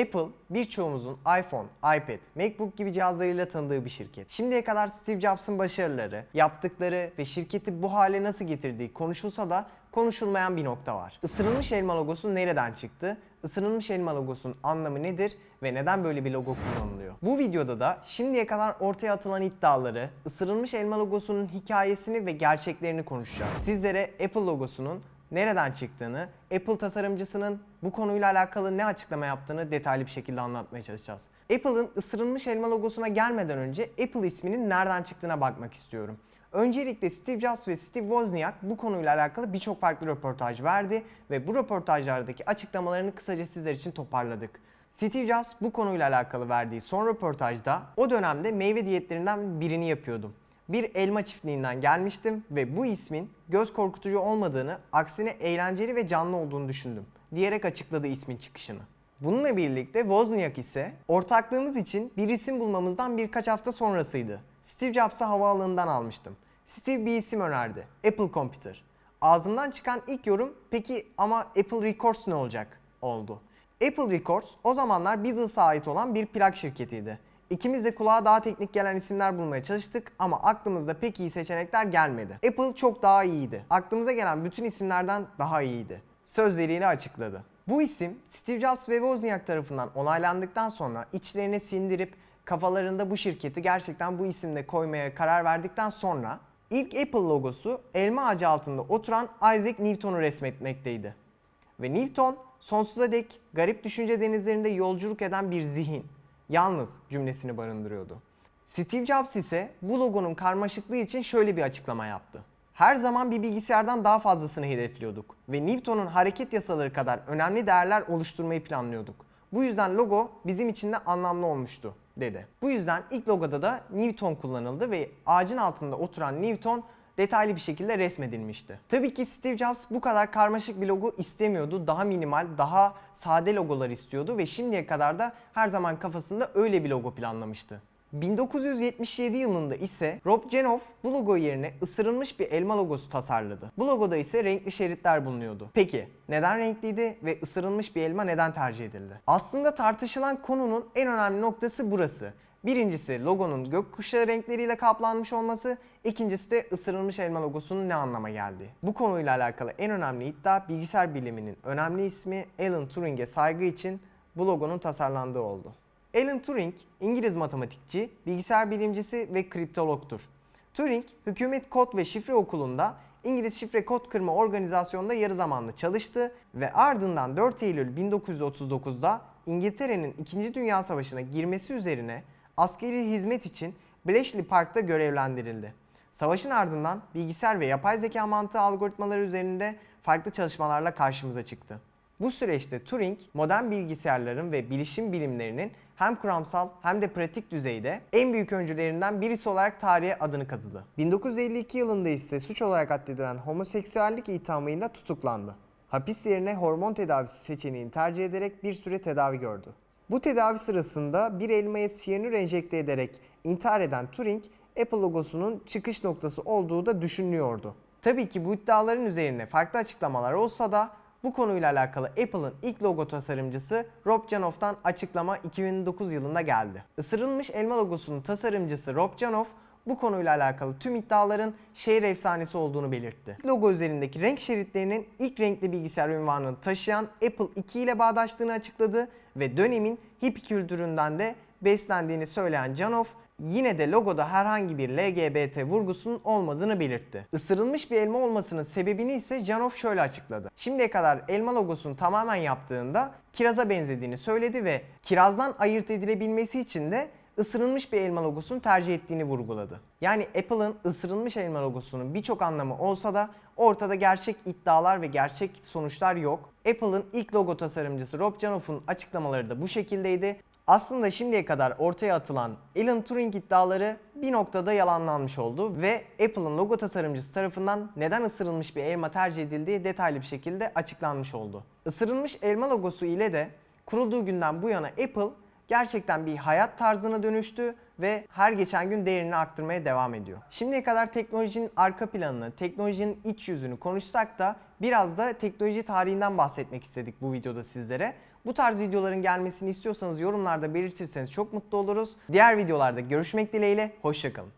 Apple birçoğumuzun iPhone, iPad, MacBook gibi cihazlarıyla tanıdığı bir şirket. Şimdiye kadar Steve Jobs'ın başarıları, yaptıkları ve şirketi bu hale nasıl getirdiği konuşulsa da konuşulmayan bir nokta var. Isırılmış elma logosu nereden çıktı? Isırılmış elma logosunun anlamı nedir ve neden böyle bir logo kullanılıyor? Bu videoda da şimdiye kadar ortaya atılan iddiaları, ısırılmış elma logosunun hikayesini ve gerçeklerini konuşacağız. Sizlere Apple logosunun nereden çıktığını, Apple tasarımcısının bu konuyla alakalı ne açıklama yaptığını detaylı bir şekilde anlatmaya çalışacağız. Apple'ın ısırılmış elma logosuna gelmeden önce Apple isminin nereden çıktığına bakmak istiyorum. Öncelikle Steve Jobs ve Steve Wozniak bu konuyla alakalı birçok farklı röportaj verdi ve bu röportajlardaki açıklamalarını kısaca sizler için toparladık. Steve Jobs bu konuyla alakalı verdiği son röportajda o dönemde meyve diyetlerinden birini yapıyordum. Bir elma çiftliğinden gelmiştim ve bu ismin göz korkutucu olmadığını, aksine eğlenceli ve canlı olduğunu düşündüm diyerek açıkladı ismin çıkışını. Bununla birlikte Wozniak ise ortaklığımız için bir isim bulmamızdan birkaç hafta sonrasıydı. Steve Jobs'ı havaalanından almıştım. Steve bir isim önerdi. Apple Computer. Ağzımdan çıkan ilk yorum peki ama Apple Records ne olacak oldu. Apple Records o zamanlar Beatles'a ait olan bir plak şirketiydi. İkimiz de kulağa daha teknik gelen isimler bulmaya çalıştık ama aklımızda pek iyi seçenekler gelmedi. Apple çok daha iyiydi. Aklımıza gelen bütün isimlerden daha iyiydi. Sözleriyle açıkladı. Bu isim Steve Jobs ve Wozniak tarafından onaylandıktan sonra içlerine sindirip kafalarında bu şirketi gerçekten bu isimle koymaya karar verdikten sonra ilk Apple logosu elma ağacı altında oturan Isaac Newton'u resmetmekteydi. Ve Newton sonsuza dek garip düşünce denizlerinde yolculuk eden bir zihin, yalnız cümlesini barındırıyordu. Steve Jobs ise bu logonun karmaşıklığı için şöyle bir açıklama yaptı. Her zaman bir bilgisayardan daha fazlasını hedefliyorduk ve Newton'un hareket yasaları kadar önemli değerler oluşturmayı planlıyorduk. Bu yüzden logo bizim için de anlamlı olmuştu dedi. Bu yüzden ilk logoda da Newton kullanıldı ve ağacın altında oturan Newton detaylı bir şekilde resmedilmişti. Tabii ki Steve Jobs bu kadar karmaşık bir logo istemiyordu. Daha minimal, daha sade logolar istiyordu ve şimdiye kadar da her zaman kafasında öyle bir logo planlamıştı. 1977 yılında ise Rob Janoff bu logo yerine ısırılmış bir elma logosu tasarladı. Bu logoda ise renkli şeritler bulunuyordu. Peki neden renkliydi ve ısırılmış bir elma neden tercih edildi? Aslında tartışılan konunun en önemli noktası burası. Birincisi logonun gökkuşağı renkleriyle kaplanmış olması, ikincisi de ısırılmış elma logosunun ne anlama geldiği. Bu konuyla alakalı en önemli iddia bilgisayar biliminin önemli ismi Alan Turing'e saygı için bu logonun tasarlandığı oldu. Alan Turing, İngiliz matematikçi, bilgisayar bilimcisi ve kriptologtur. Turing, Hükümet Kod ve Şifre Okulu'nda İngiliz Şifre Kod Kırma Organizasyonu'nda yarı zamanlı çalıştı ve ardından 4 Eylül 1939'da İngiltere'nin 2. Dünya Savaşı'na girmesi üzerine askeri hizmet için Bletchley Park'ta görevlendirildi. Savaşın ardından bilgisayar ve yapay zeka mantığı algoritmaları üzerinde farklı çalışmalarla karşımıza çıktı. Bu süreçte Turing, modern bilgisayarların ve bilişim bilimlerinin hem kuramsal hem de pratik düzeyde en büyük öncülerinden birisi olarak tarihe adını kazıdı. 1952 yılında ise suç olarak addedilen homoseksüellik ithamıyla tutuklandı. Hapis yerine hormon tedavisi seçeneğini tercih ederek bir süre tedavi gördü. Bu tedavi sırasında bir elmaya siyanür enjekte ederek intihar eden Turing, Apple logosunun çıkış noktası olduğu da düşünülüyordu. Tabii ki bu iddiaların üzerine farklı açıklamalar olsa da bu konuyla alakalı Apple'ın ilk logo tasarımcısı Rob Janoff'tan açıklama 2009 yılında geldi. Isırılmış elma logosunun tasarımcısı Rob Janoff bu konuyla alakalı tüm iddiaların şehir efsanesi olduğunu belirtti. Logo üzerindeki renk şeritlerinin ilk renkli bilgisayar ünvanını taşıyan Apple 2 ile bağdaştığını açıkladı ve dönemin hippie kültüründen de beslendiğini söyleyen Janoff, yine de logoda herhangi bir LGBT vurgusunun olmadığını belirtti. Isırılmış bir elma olmasının sebebini ise Janoff şöyle açıkladı. Şimdiye kadar elma logosunu tamamen yaptığında kiraza benzediğini söyledi ve kirazdan ayırt edilebilmesi için de ısırılmış bir elma logosunu tercih ettiğini vurguladı. Yani Apple'ın ısırılmış elma logosunun birçok anlamı olsa da ortada gerçek iddialar ve gerçek sonuçlar yok. Apple'ın ilk logo tasarımcısı Rob Janoff'un açıklamaları da bu şekildeydi. Aslında şimdiye kadar ortaya atılan Alan Turing iddiaları bir noktada yalanlanmış oldu ve Apple'ın logo tasarımcısı tarafından neden ısırılmış bir elma tercih edildiği detaylı bir şekilde açıklanmış oldu. Isırılmış elma logosu ile de kurulduğu günden bu yana Apple gerçekten bir hayat tarzına dönüştü ve her geçen gün değerini arttırmaya devam ediyor. Şimdiye kadar teknolojinin arka planını, teknolojinin iç yüzünü konuşsak da biraz da teknoloji tarihinden bahsetmek istedik bu videoda sizlere. Bu tarz videoların gelmesini istiyorsanız yorumlarda belirtirseniz çok mutlu oluruz. Diğer videolarda görüşmek dileğiyle, hoşçakalın.